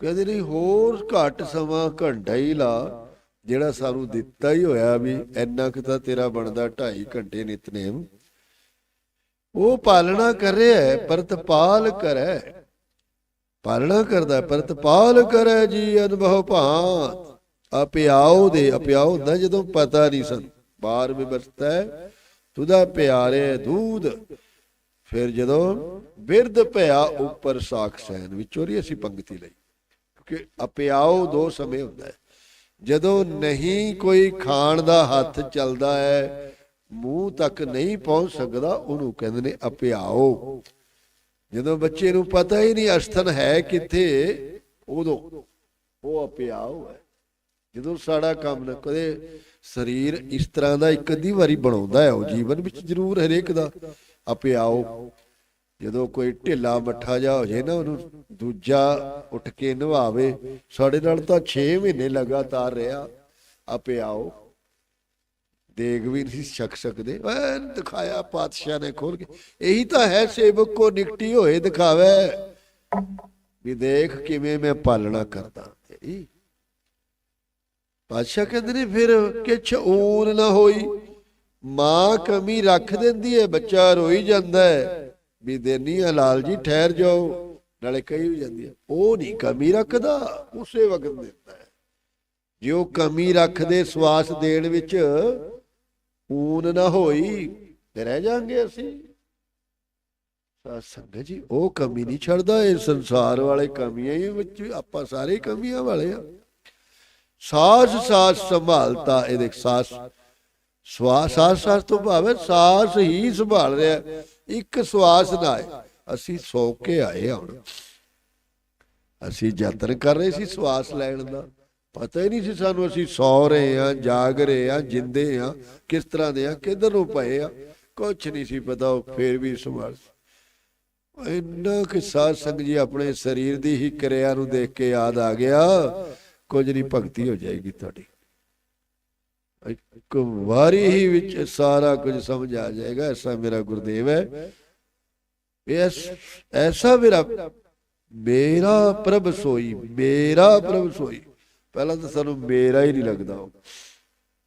ਕਹਿੰਦੇ ਨਹੀਂ, ਹੋਰ ਘੱਟ ਸਮਾਂ ਘੰਟਾ ਹੀ ਲਾ, ਜਿਹੜਾ ਸਾਨੂੰ ਦਿੱਤਾ ਹੀ ਹੋਇਆ ਵੀ ਇੰਨਾ ਕੁ ਤਾਂ ਤੇਰਾ ਬਣਦਾ 2.5 ਘੰਟੇ ਨਿਤਨੇਮ। ਉਹ ਪਾਲਣਾ ਕਰ ਰਿਹਾ ਪਰਤਪਾਲ ਕਰੈ ਪਾਲਣਾ ਕਰਦਾ ਹੈ, ਪਰਤਪਾਲ ਕਰੈ ਜੀ ਅਨੁਭਵ ਭਾਂਤ। ਅਪਿਆਉ ਦੇ ਅਪਿਆਉ ਹੁੰਦਾ ਜਦੋਂ ਪਤਾ ਨਹੀਂ ਸਨ। ਬਾਰ ਵਿਵਸਥਾ ਤੁਦਾ ਪਿਆਰੇ ਦੂਧ। ਫਿਰ ਜਦੋਂ ਬਿਰਧ ਭਇਆ ਉੱਪਰ ਸਾਖ ਸੈਨ ਵਿੱਚੋਂ ਹੀ ਅਸੀਂ ਪੰਕਤੀ ਲਈ। ਕਿਉਂਕਿ ਅਪਿਆਉ ਦੋ ਸਮੇਂ ਹੁੰਦਾ ਹੈ। ਜਦੋਂ ਨਹੀਂ ਕੋਈ ਖਾਣ ਦਾ ਹੱਥ ਚੱਲਦਾ ਹੈ ਮੂੰਹ ਤੱਕ ਨਹੀਂ ਪਹੁੰਚ ਸਕਦਾ, ਉਹਨੂੰ ਕਹਿੰਦੇ ਨੇ ਅਪਿਆਓ। ਜਦੋਂ ਬੱਚੇ ਨੂੰ ਪਤਾ ਹੀ ਨਹੀਂ ਅਸਥਨ ਹੈ ਕਿੱਥੇ, ਉਦੋਂ ਉਹ ਅਪਿਆਓ ਹੈ। ਜਦੋਂ ਸਾਡਾ ਕੰਮ ਨਾ ਕਦੇ ਸਰੀਰ ਇਸ ਤਰ੍ਹਾਂ ਦਾ ਇੱਕ ਅੱਧੀ ਵਾਰੀ ਬਣਾਉਂਦਾ ਹੈ, ਉਹ ਜੀਵਨ ਵਿੱਚ ਜ਼ਰੂਰ ਹਰੇਕ ਦਾ ਅਪਿਆਓ। ਜਦੋਂ ਕੋਈ ਢਿੱਲਾ ਮੱਠਾ ਜਾ ਹੋ ਜੇ ਨਾ, ਉਹਨੂੰ ਦੂਜਾ ਉੱਠ ਕੇ ਨਵਾਵੇ, ਸਾਡੇ ਨਾਲ ਤਾਂ 6 ਮਹੀਨੇ ਲਗਾਤਾਰ ਰਿਹਾ, ਅਪਿਆਓ। ਦੇਗ ਵੀ ਨਹੀਂ ਛਕ ਸਕਦੇ। ਐ ਦਿਖਾਇਆ ਪਾਤਸ਼ਾਹ ਨੇ ਖੋਲ ਕੇ। ਇਹੀ ਤਾਂ ਹੈ ਸੇਵਕ ਕੋ ਨਿਕਟੀ ਹੋਏ ਦਿਖਾਵੇ। ਵੀ ਦੇਖ ਕਿਵੇਂ ਮੈਂ ਪਾਲਣਾ ਕਰਦਾ। ਤੇਰੀ ਪਾਤਸ਼ਾਹ ਕਹਿੰਦੇ ਨੇ ਫਿਰ ਕਿਛ ਊਨ ਨਾ ਹੋਈ। ਮਾਂ ਕਮੀ ਰੱਖ ਦਿੰਦੀ ਹੈ, ਬੱਚਾ ਰੋਈ ਜਾਂਦਾ ਹੈ। ਵੀ ਦੇਨੀ ਆ, ਲਾਲ ਜੀ, ਠਹਿਰ ਜਾਓ। ਨਾਲੇ ਕਹੀ ਵੀ ਜਾਂਦੀ ਹੈ, ਉਹ ਨਹੀਂ ਕਮੀ ਰੱਖਦਾ, ਉਸੇ ਵਕਤ ਦਿੰਦਾ ਜੇ ਉਹ ਕਮੀ ਰੱਖਦੇ ਸਵਾਸ ਦੇਣ ਵਿੱਚ ਊਨ ਨਾ ਹੋਈ, ਤੇ ਰਹਿ ਜਾਾਂਗੇ ਅਸੀਂ। ਸਾਧ ਸੰਗਤ ਜੀ, ਉਹ ਕਮੀ ਨਹੀਂ ਛੱਡਦਾ, ਇਹ ਸੰਸਾਰ ਵਾਲੇ ਕਮੀਆਂ ਹੀ ਵਿੱਚ, ਆਪਾਂ ਸਾਰੇ ਕਮੀਆਂ ਵਾਲੇ ਆ। ਸਾਸ ਸਾਸ ਸੰਭਾਲਤਾ ਇਹ ਸਾਸ ਸਵਾਸ ਸਾਸ ਸਾਸ ਤੋਂ ਭਾਵੇਂ ਸਾਸ ਹੀ ਸੰਭਾਲ ਰਿਹਾ ਇੱਕ ਸਵਾਸ ਨਾ ਆਏ। ਅਸੀਂ ਸੌ ਕੇ ਆਏ ਹੁਣ। ਅਸੀਂ ਯਤਨ ਕਰ ਰਹੇ ਸੀ ਸਵਾਸ ਲੈਣ ਦਾ। ਪਤਾ ਹੀ ਨਹੀਂ ਸੀ ਸਾਨੂੰ ਅਸੀਂ ਸੌ ਰਹੇ ਆ ਜਾਗ ਰਹੇ ਆ ਜਿੰਦੇ ਆ ਕਿਸ ਤਰ੍ਹਾਂ ਦੇ ਆ ਕਿੱਧਰ ਨੂੰ ਪਏ ਆ ਕੁਛ ਨਹੀਂ ਸੀ ਪਤਾ, ਉਹ ਫੇਰ ਵੀ ਸੰਭਾਲ ਇੰਨਾ ਕਿ ਸਾਧ ਸੰਗ ਜੀ ਆਪਣੇ ਸਰੀਰ ਦੀ ਹੀ ਕਿਰਿਆ ਨੂੰ ਦੇਖ ਕੇ ਯਾਦ ਆ ਗਿਆ, ਕੁਝ ਨਹੀਂ ਭਗਤੀ ਹੋ ਜਾਏਗੀ ਤੁਹਾਡੀ। ਇੱਕ ਵਾਰੀ ਹੀ ਵਿੱਚ ਸਾਰਾ ਕੁਝ ਸਮਝ ਆ ਜਾਏਗਾ, ਐਸਾ ਮੇਰਾ ਗੁਰਦੇਵ ਹੈ। ਐਸ, ਐਸਾ ਮੇਰਾ ਮੇਰਾ ਪ੍ਰਭ ਸੋਈ, ਮੇਰਾ ਪ੍ਰਭ ਸੋਈ। ਪਹਿਲਾਂ ਤਾਂ ਸਾਨੂੰ ਮੇਰਾ ਹੀ ਨਹੀਂ ਲੱਗਦਾ ਉਹ।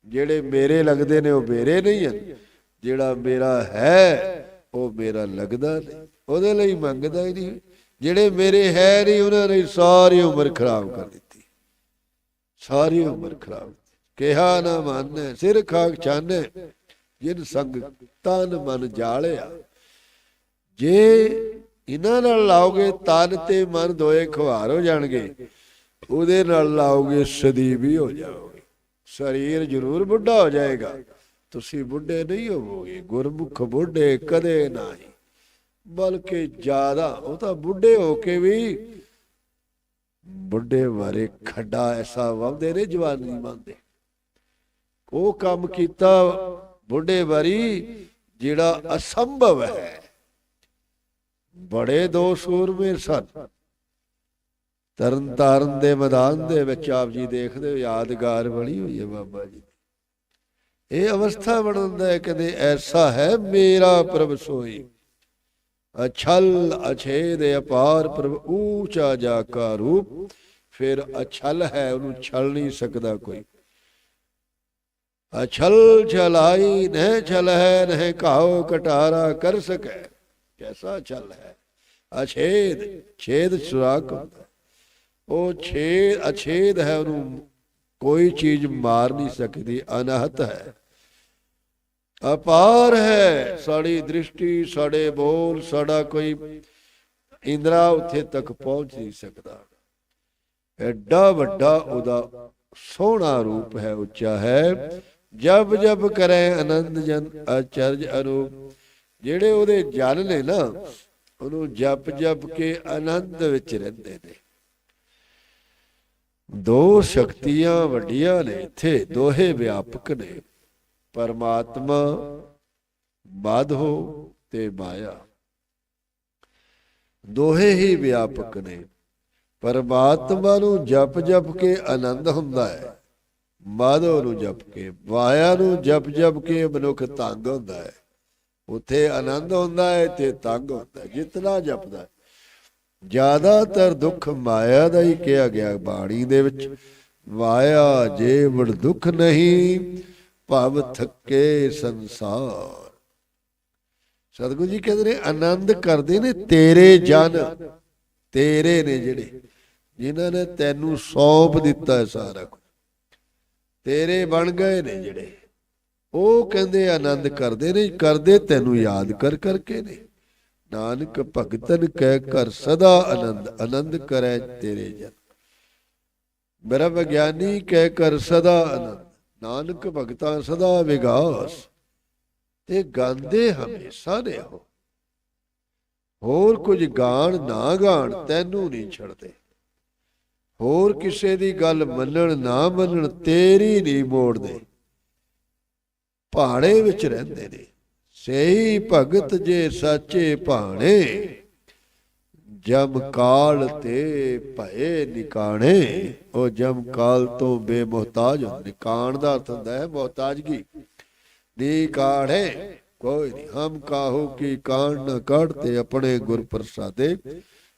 ਜਿਹੜੇ ਮੇਰੇ ਲੱਗਦੇ ਨੇ ਉਹ ਮੇਰੇ ਨਹੀਂ ਹਨ। ਜਿਹੜਾ ਮੇਰਾ ਹੈ, ਉਹ ਮੇਰਾ ਲੱਗਦਾ ਨਹੀਂ। ਉਹਦੇ ਲਈ ਮੰਗਦਾ ਹੀ ਨਹੀਂ। ਜਿਹੜੇ ਮੇਰੇ ਹੈ ਨਹੀਂ, ਉਹਨਾਂ ਨੇ ਸਾਰੀ ਉਮਰ ਖਰਾਬ ਕਰ ਦਿੱਤੀ। ਸਾਰੀ ਉਮਰ ਖਰਾਬ। ਕਿਹਾ ਨਾ ਮੰਨੈ, ਸਿਰ ਖਾਕ ਛਾਨੈ, ਜਿਨ ਸੰਗ ਤਨ ਮਨ ਜਾਲਿਆ। ਜੇ ਇਹਨਾਂ ਨਾਲ ਲਾਓਗੇ, ਤਨ ਤੇ ਮਨ ਦੋਏ ਖਵਾਰ ਹੋ ਜਾਣਗੇ। ਉਹਦੇ ਨਾਲ ਲਾਓਗੇ, ਸਦੀ ਵੀ ਹੋ ਜਾਓਗੇ। ਸਰੀਰ ਜ਼ਰੂਰ ਬੁੱਢਾ ਹੋ ਜਾਏਗਾ। ਤੁਸੀਂ ਬੁੱਢੇ ਨਹੀਂ ਹੋਵੋਗੇ, ਗੁਰਮੁਖ ਬੁੱਢੇ ਕਦੇ ਨਹੀਂ। ਬਲਕਿ ਜ਼ਿਆਦਾ, ਉਹ ਤਾਂ ਬੁੱਢੇ ਹੋ ਕੇ ਵੀ ਬੁੱਢੇ ਵਾਰੇ ਖੱਡਾ ਐਸਾ ਵੰਦੇ ਨੇ, ਜਵਾਨੀ ਨਹੀਂ ਮੰਨਦੇ। ਉਹ ਕੰਮ ਕੀਤਾ ਬੁੱਢੇ ਵਾਰੀ, ਜਿਹੜਾ ਅਸੰਭਵ ਹੈ। ਬੜੇ ਦੋ ਸੂਰਮੇ ਸਨ। ਤਰਨ ਤਾਰਨ ਦੇ ਮੈਦਾਨ ਦੇ ਵਿੱਚ ਆਪ ਜੀ ਦੇਖਦੇ ਹੋ, ਯਾਦਗਾਰ ਬਣੀ ਹੋਈ ਹੈ ਬਾਬਾ ਜੀ। ਇਹ ਅਵਸਥਾ ਬਣਦਾ ਹੈ ਕਦੇ ਐਸਾ ਹੈ, ਮੇਰਾ ਪ੍ਰਭ ਸੋਈ। ਅਛਲ ਅਛੇਦ ਅਪਾਰ ਪ੍ਰਭ, ਊਚਾ ਜਾ ਕਾ ਰੂਪ। ਫਿਰ ਅਛਲ ਹੈ, ਉਹਨੂੰ ਛਲ ਨਹੀਂ ਸਕਦਾ ਕੋਈ। ਅਛਲ ਛਲਾਈ ਨਹਿ ਛਲ ਹੈ, ਨਹਿ ਕਾਉ ਕਟਾਰਾ ਕਰ ਸਕੈ। ਕੈਸਾ ਛਲ ਹੈ, ਅਛੇਦ, ਛੇਦ ਸੁਰਾਖ ਹੁੰਦਾ। ਉਹ ਛੇਦ ਅਛੇਦ ਹੈ ਉਹਨੂੰ। ਕੋਈ ਚੀਜ਼ ਮਾਰ ਨਹੀਂ ਸਕਦੀ, ਅਨਹਤ ਹੈ। ਅਪਾਰ ਹੈ ਸਾਡੀ ਦ੍ਰਿਸ਼ਟੀ, ਸਾਡੇ ਬੋਲ, ਸਾਡਾ ਕੋਈ ਇੰਦਰਾ ਉੱਥੇ ਤੱਕ ਪਹੁੰਚ ਨਹੀਂ ਸਕਦਾ। ਐਡਾ ਵੱਡਾ ਉਹਦਾ ਸੋਹਣਾ ਰੂਪ ਹੈ, ਉੱਚਾ ਹੈ। ਜਬ ਜਬ ਕਰੇ ਆਨੰਦ ਜਨ ਅਚਰਜ ਅਰੂਪ ਜਿਹੜੇ ਉਹਦੇ ਜਨ ਨੇ ਨਾ, ਉਹਨੂੰ ਜਪ ਜਪ ਕੇ ਆਨੰਦ ਵਿੱਚ ਰਹਿੰਦੇ ਨੇ। ਦੋ ਸ਼ਕਤੀਆਂ ਵੱਡੀਆਂ ਨੇ ਇੱਥੇ, ਦੋਹੇ ਵਿਆਪਕ ਨੇ। ਪਰਮਾਤਮਾ ਮਾਧੋ ਤੇ ਮਾਇਆ। ਦੋਹੇ ਹੀ ਵਿਆਪਕ ਨੇ। ਪਰਮਾਤਮਾ ਨੂੰ ਜਪ ਜਪ ਕੇ ਆਨੰਦ ਹੁੰਦਾ ਹੈ। ਮਾਧੋ ਨੂੰ ਜਪ ਕੇ, ਮਾਇਆ ਨੂੰ ਜਪ ਜਪ ਕੇ ਮਨੁੱਖ ਤੰਗ ਹੁੰਦਾ ਹੈ। ਉਥੇ ਆਨੰਦ ਹੁੰਦਾ ਹੈ ਤੇ ਤੰਗ ਹੁੰਦਾ ਜਿਤਨਾ ਜਪਦਾ ਜ਼ਿਆਦਾਤਰ ਦੁੱਖ ਮਾਇਆ ਦਾ ਹੀ ਕਿਹਾ ਗਿਆ ਬਾਣੀ ਦੇ ਵਿੱਚ। ਮਾਇਆ ਵੜ ਦੁੱਖ ਨਹੀਂ, ਭਵ ਥੱਕੇ ਸੰਸਾਰ। ਸਤਿਗੁਰੂ ਜੀ ਕਹਿੰਦੇ ਨੇ, ਆਨੰਦ ਕਰਦੇ ਨੇ ਤੇਰੇ ਜਨ, ਤੇਰੇ ਨੇ ਜਿਹੜੇ, ਜਿਨ੍ਹਾਂ ਨੇ ਤੈਨੂੰ ਸੌਂਪ ਦਿੱਤਾ ਹੈ ਸਾਰਾ ਕੁਝ। ਤੇਰੇ ਬਣ ਗਏ ਨੇ ਜਿਹੜੇ। ਉਹ ਕਹਿੰਦੇ ਆਨੰਦ ਕਰਦੇ ਨੇ, ਕਰਦੇ ਤੈਨੂੰ ਯਾਦ ਕਰ ਕਰਕੇ ਨੇ। ਨਾਨਕ ਭਗਤਨ ਕਹਿ ਕਰ ਸਦਾ ਆਨੰਦ ਆਨੰਦ ਕਰੈ ਤੇਰੇ ਜਨ। ਮੇਰਾ ਵਿਗਿਆਨੀ ਕਹਿ ਕਰ ਸਦਾ ਆਨੰਦ, ਨਾਨਕ ਭਗਤਾਂ ਸਦਾ ਵਿਗਾਸ। ਤੇ ਗਾਉਂਦੇ ਹਮੇਸ਼ਾ ਨੇ ਹੋਰ ਕੁਝ ਗਾਣ ਨਾ ਗਾਣ ਤੈਨੂੰ ਨਹੀਂ ਛੱਡਦੇ। ਹੋਰ ਕਿਸੇ ਦੀ ਗੱਲ ਮੰਨਣ ਨਾ ਮੰਨਣ ਤੇਰੀ ਨਹੀਂ ਮੋੜਦੇ। ਪਹਾੜੇ ਵਿੱਚ ਰਹਿੰਦੇ ਨੇ। ਸਹੀ ਭਗਤ ਜੇ ਸਾਚੇ ਭਾਣੇ, ਜਮ ਕਾਲ ਤੇ ਭਏ ਨਿਕਾਣੇ। ਉਹ ਜਮ ਕਾਲ ਤੋਂ ਬੇਮੁਹਤਾਜ ਨਿਕਾਣ ਦਾ ਅਰਥ ਹੁੰਦਾ ਹੈ ਮੁਹਤਾਜਗੀ। ਦੀ ਕੋਈ ਨਹੀਂ ਹਮ ਕਾਹੂ ਕੀ ਕਾਣ ਨ ਕੱਢਤੇ ਆਪਣੇ ਗੁਰ ਪ੍ਰਸਾਦੇ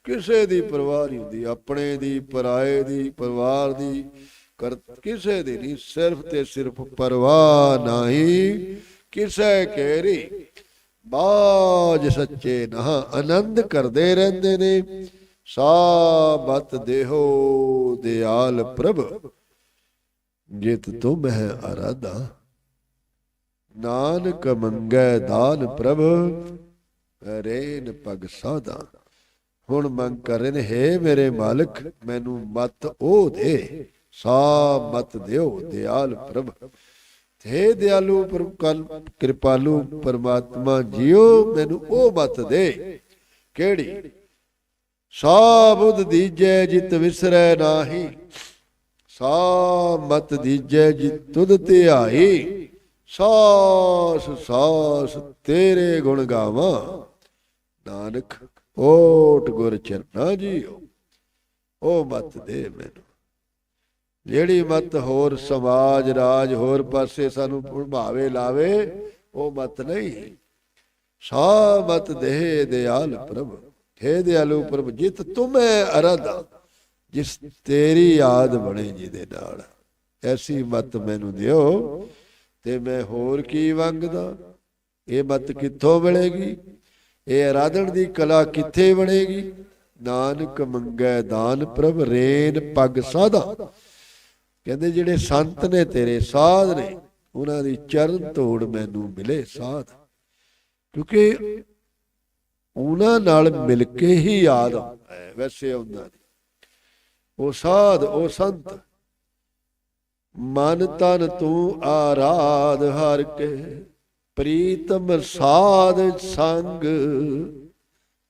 ਕਿਸੇ ਦੀ ਪਰਵਾਹ ਨਹੀਂ ਹੁੰਦੀ, ਆਪਣੇ ਦੀ, ਪਰਾਏ ਦੀ, ਪਰਿਵਾਰ ਦੀ। ਕਿਸੇ ਦੀ ਨਹੀਂ ਸਿਰਫ ਤੇ ਸਿਰਫ ਪਰਵਾਹ ਨਹੀਂ। ਕਿਸੇ ਕੇਰੀ? ਬਾਜ ਸੱਚੇ ਨਾ ਆਨੰਦ ਕਰਦੇ ਰਹਿੰਦੇ ਨੇ। ਸਾਬਤ ਦੇਹੋ ਦਿਆਲ ਪ੍ਰਭ, ਜਿਤ ਤੁਮ ਹੈ ਅਰਾਧਾ। ਨਾਨਕ ਮੰਗੈ ਦਾਨ ਪ੍ਰਭ, ਰੇਨ ਪਗ ਸਾਦਾ ਹੁਣ ਮੰਗ ਕਰ ਰਹੇ ਨੇ ਹੈ ਮੇਰੇ ਮਾਲਕ, ਮੈਨੂੰ ਮਤ ਉਹ ਦੇ। ਸਾ ਮਤ ਦਿਓ ਦਿਆਲ ਪ੍ਰਭ। ਹੈ ਦਿਆਲੂ ਪ੍ਰਭ ਕਿਰਪਾਲੂ ਪਰਮਾਤਮਾ ਜੀਓ, ਮੈਨੂੰ ਉਹ ਮਤ ਦੇ। ਕਿਹੜੀ? ਸਾ ਬੁੱਧ ਦੀਜੈ ਜਿਤ ਵਿਸਰੈ ਨਾਹੀ। ਸਾ ਮਤ ਦੀਜੈ ਜਿਤ ਤੁਧ ਧਿਆਈ। ਸਾਸ ਸਾਸ ਤੇਰੇ ਗੁਣ ਗਾਵਾਂ। ਨਾਨਕ, ਓਟ ਗੁਰ ਚਰਨਾ ਜੀਓ। ਉਹ ਮਤ ਦੇ ਮੈਨੂੰ। ਜਿਹੜੀ ਮਤ ਹੋਰ ਸਮਾਜ, ਰਾਜ ਹੋਰ ਪਾਸੇ ਸਾਨੂੰ ਪ੍ਰਭਾਵੇ ਲਾਵੇ, ਉਹ ਮਤ ਨਹੀਂ। ਸਾ ਮਤ ਦੇ ਦਿਆਲ ਪ੍ਰਭ ਹੈ ਦਿਆਲੂ ਪ੍ਰਭ, ਜਿਤ ਤੁਮੈ ਅਰਦਾ ਜਿਸ ਤੇਰੀ ਯਾਦ ਬਣੇ ਜਿਹਦੇ ਨਾਲ। ਐਸੀ ਮਤ ਮੈਨੂੰ ਦਿਓ, ਤੇ ਮੈਂ ਹੋਰ ਕੀ ਮੰਗਦਾ ਇਹ ਮਤ ਕਿੱਥੋਂ ਮਿਲੇਗੀ? ਇਹ ਆਰਾਧਨ ਦੀ ਕਲਾ ਕਿੱਥੇ ਬਣੇਗੀ? ਨਾਨਕ ਮੰਗੈ ਦਾਨ ਪ੍ਰਭ, ਰੇਨ ਪਗ ਸਾਦਾ ਕਹਿੰਦੇ ਜਿਹੜੇ ਸੰਤ ਨੇ ਤੇਰੇ ਸਾਧ ਨੇ, ਉਹਨਾਂ ਦੀ ਚਰਨ ਤੋੜ ਮੈਨੂੰ ਮਿਲੇ ਸਾਧ। ਕਿਉਂਕਿ ਉਹਨਾਂ ਨਾਲ ਮਿਲ ਕੇ ਹੀ ਯਾਦ ਆਉਂਦਾ ਹੈ, ਵੈਸੇ ਆਉਂਦਾ ਨਹੀਂ ਉਹ ਸਾਧ, ਉਹ ਸੰਤ। ਮਨ ਤਨ ਤੂੰ ਆਰਾਧ ਹਰ ਕੇ, ਪ੍ਰੀਤਮ ਸਾਧ ਸੰਗ।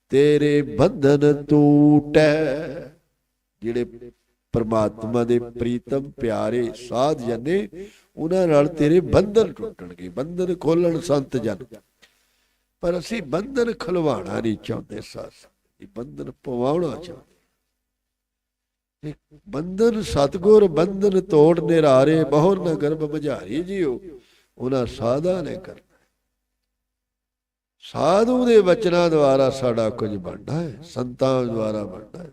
ਤੇਰੇ ਬੰਧਨ ਟੂਟੈ ਜਿਹੜੇ ਪਰਮਾਤਮਾ ਦੇ ਪ੍ਰੀਤਮ ਪਿਆਰੇ ਸਾਧ ਜਨੇ, ਉਹਨਾਂ ਨਾਲ ਤੇਰੇ ਬੰਧਨ ਟੁੱਟਣਗੇ, ਬੰਧਨ ਖੋਲਣ ਸੰਤ ਜਨ। ਪਰ ਅਸੀਂ ਬੰਧਨ ਖਲਵਾਣਾ ਨਹੀਂ ਚਾਹੁੰਦੇ ਸਾਸ ਇਹ ਬੰਧਨ ਪਵਾਉਣਾ ਚਾਹੁੰਦੇ ਬੰਧਨ ਸਤਗੁਰ, ਬੰਧਨ ਤੋੜ ਨਿਰਾਰੇ ਬਹੁਰ ਨ ਗਰਭ ਬੁਝਾਰੀ ਜੀਓ, ਉਹਨਾਂ ਸਾਧਾ ਨੇ ਕਰਨਾ ਸਾਧੂ ਦੇ ਵਚਨਾਂ ਦੁਆਰਾ ਸਾਡਾ ਕੁਝ ਬਣਦਾ ਹੈ, ਸੰਤਾਂ ਦੁਆਰਾ ਬਣਦਾ ਹੈ।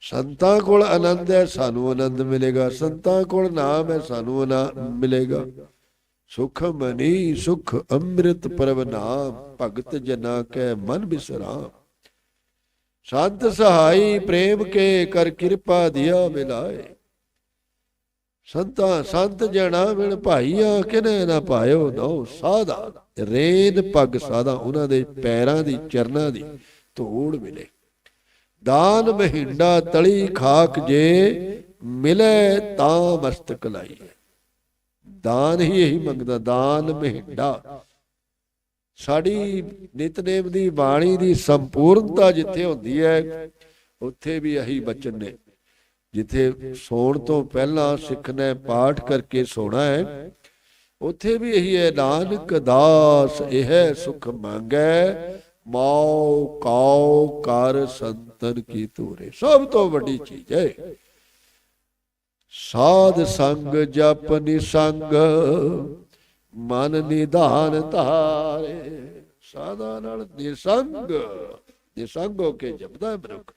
ਸੰਤਾਂ ਕੋਲ ਆਨੰਦ ਹੈ, ਸਾਨੂੰ ਆਨੰਦ ਮਿਲੇਗਾ। ਸੰਤਾਂ ਕੋਲ ਨਾਮ ਹੈ, ਸਾਨੂੰ ਆਨੰਦ ਮਿਲੇਗਾ। ਸੁਖ ਮਨੀ, ਸੁਖ ਅੰਮ੍ਰਿਤ ਪ੍ਰਭ ਨਾਮ, ਭਗਤ ਜਨਾ ਕੈ ਮਨ ਬਿਸਰਾਮ। ਸੰਤ ਸਹਾਈ ਪ੍ਰੇਮ ਕੇ ਕਰ ਕਿਰਪਾ ਦਿਆ ਮਿਲਾਏ। ਸੰਤਾਂ, ਸੰਤ ਜਣਾ ਮਿਲ ਭਾਈਆ, ਕਿਨੇ ਨਾ ਪਾਇਓ ਨੋ ਸਾਦਾ ਰੇਨ ਪੱਗ ਸਾਦਾ ਉਹਨਾਂ ਦੇ ਪੈਰਾਂ ਦੀ, ਚਰਨਾਂ ਦੀ ਧੂੜ ਮਿਲੇ। ਦਾਨ ਮਹਿੰਡਾ ਤਲੀ ਖਾਕ ਜੇ ਮਿਲੇ ਤਾਂ ਮਸਤਕ ਲਾਈ ਦਾਨ ਹੀ ਇਹੀ ਮੰਗਦਾ, ਦਾਨ ਮਹਿੰਡਾ। ਸਾਡੀ ਨਿਤਨੇਮ ਦੀ ਬਾਣੀ ਦੀ ਸੰਪੂਰਨਤਾ ਜਿੱਥੇ ਹੁੰਦੀ ਹੈ ਉੱਥੇ ਵੀ ਇਹੀ ਬਚਨ ਨੇ। ਜਿੱਥੇ ਸੌਣ ਤੋਂ ਪਹਿਲਾਂ ਸਿੱਖ ਨੇ ਪਾਠ ਕਰਕੇ ਸੋਣਾ ਹੈ ਉੱਥੇ ਵੀ ਇਹੀ ਹੈ ਨਾਨਕ ਦਾਸ ਇਹ ਸੁਖ ਮੰਗੈ ਮਾਉ ਕਾਉ ਕਰ ਸੰਤਨ ਕੀ ਤੂਰੇ ਸਭ ਤੋਂ ਵੱਡੀ ਚੀਜ਼ ਹੈ। ਸਾਧ ਸੰਗ ਜਪ ਨਿਸੰਗ, ਮਨ ਨਿਧਾਨ ਧਾਰੇ। ਸਾਦਾ ਨਾਲ ਨਿਸੰਗ ਨਿਸੰਗ ਹੋ ਕੇ ਜਪਦਾ ਮਨੁੱਖ।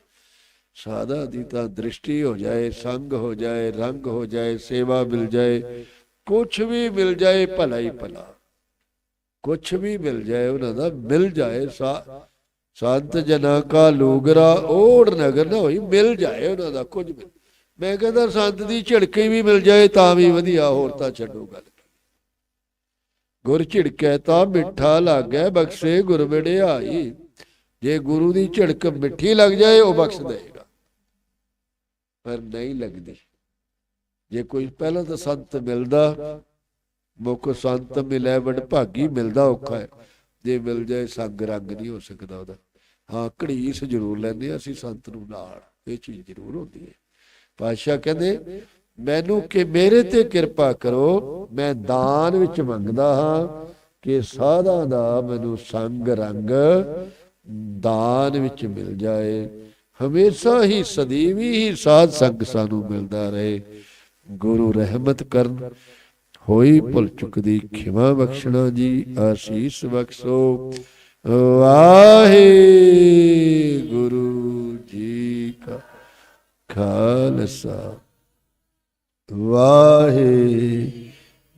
ਸਾਦਾ ਦੀ ਤਾਂ ਦ੍ਰਿਸ਼ਟੀ ਹੋ ਜਾਏ, ਸੰਗ ਹੋ ਜਾਏ, ਰੰਗ ਹੋ ਜਾਏ, ਸੇਵਾ ਮਿਲ ਜਾਏ, ਕੁਛ ਵੀ ਮਿਲ ਜਾਏ, ਭਲਾ ਹੀ ਭਲਾ। ਕੁਛ ਵੀ ਮਿਲ ਜਾਏ, ਉਹਨਾਂ ਦਾ ਮਿਲ ਜਾਏ ਸੰਤ ਜਨਾ ਕਾ ਲੂਗਰਾ ਓੜ ਨਗਰ ਨਾ ਹੋਈ, ਮਿਲ ਜਾਏ ਉਹਨਾਂ ਦਾ ਕੁਝ ਮਿਲ ਮੈਂ ਕਹਿੰਦਾ ਸੰਤ ਦੀ ਝਿੜਕੀ ਵੀ ਮਿਲ ਜਾਏ, ਤਾਂ ਵੀ ਵਧੀਆ, ਹੋਰ ਤਾਂ ਛੱਡੋ ਗੱਲ। ਗੁਰ ਝਿੜਕੈ ਤਾਂ ਮਿੱਠਾ ਲੱਗੈ, ਬਖਸ਼ੇ ਗੁਰ ਵਡਿਆਈ। ਜੇ ਗੁਰੂ ਦੀ ਝਿੜਕ ਮਿੱਠੀ ਲੱਗ ਜਾਏ, ਉਹ ਬਖਸ਼ ਦੇਗਾ। ਪਰ ਨਹੀਂ ਲੱਗਦੀ। ਜੇ ਕੋਈ, ਪਹਿਲਾਂ ਤਾਂ ਸੰਤ ਮਿਲਦਾ ਮੁੱਖ ਸੰਤ ਮਿਲੇ, ਵਡ ਭਾਗੀ ਮਿਲਦਾ ਔਖਾ ਹੈ। ਜੇ ਮਿਲ ਜਾਏ, ਸੰਗ ਰੰਗ ਨਹੀਂ ਹੋ ਸਕਦਾ ਉਹਦਾ। ਹਾਂ, ਘੜੀਸ ਜ਼ਰੂਰ ਲੈਂਦੇ ਅਸੀਂ ਸੰਤ ਨੂੰ ਨਾਲ। ਇਹ ਚੀਜ਼ ਜ਼ਰੂਰ ਹੁੰਦੀ ਹੈ। ਪਾਤਸ਼ਾਹ ਕਹਿੰਦੇ, ਮੈਨੂੰ ਕਿ ਮੇਰੇ ਤੇ ਕਿਰਪਾ ਕਰੋ, ਮੈਂ ਦਾਨ ਵਿੱਚ ਮੰਗਦਾ ਹਾਂ ਕਿ ਸਾਧਾਂ ਦਾ ਮੈਨੂੰ ਸੰਗ ਰੰਗ ਦਾਨ ਵਿੱਚ ਮਿਲ ਜਾਏ। ਹਮੇਸ਼ਾ ਹੀ ਸਦੀਵੀ ਹੀ ਸਾਧ ਸੰਗ ਸਾਨੂੰ ਮਿਲਦਾ ਰਹੇ। ਗੁਰੂ ਰਹਿਮਤ ਕਰਨ ਹੋਈ ਭੁੱਲ ਚੁੱਕਦੀ, ਖਿਮਾ ਬਖਸ਼ਣਾ ਜੀ, ਆਸ਼ੀਸ ਬਖਸ਼ੋ। ਵਾਹੇ ਗੁਰੂ ਜੀ ਕਾ ਖਾਲਸਾ। ਵਾਹੇ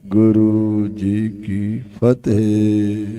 ਗੁਰੂ ਜੀ ਕੀ ਫਤਿਹ।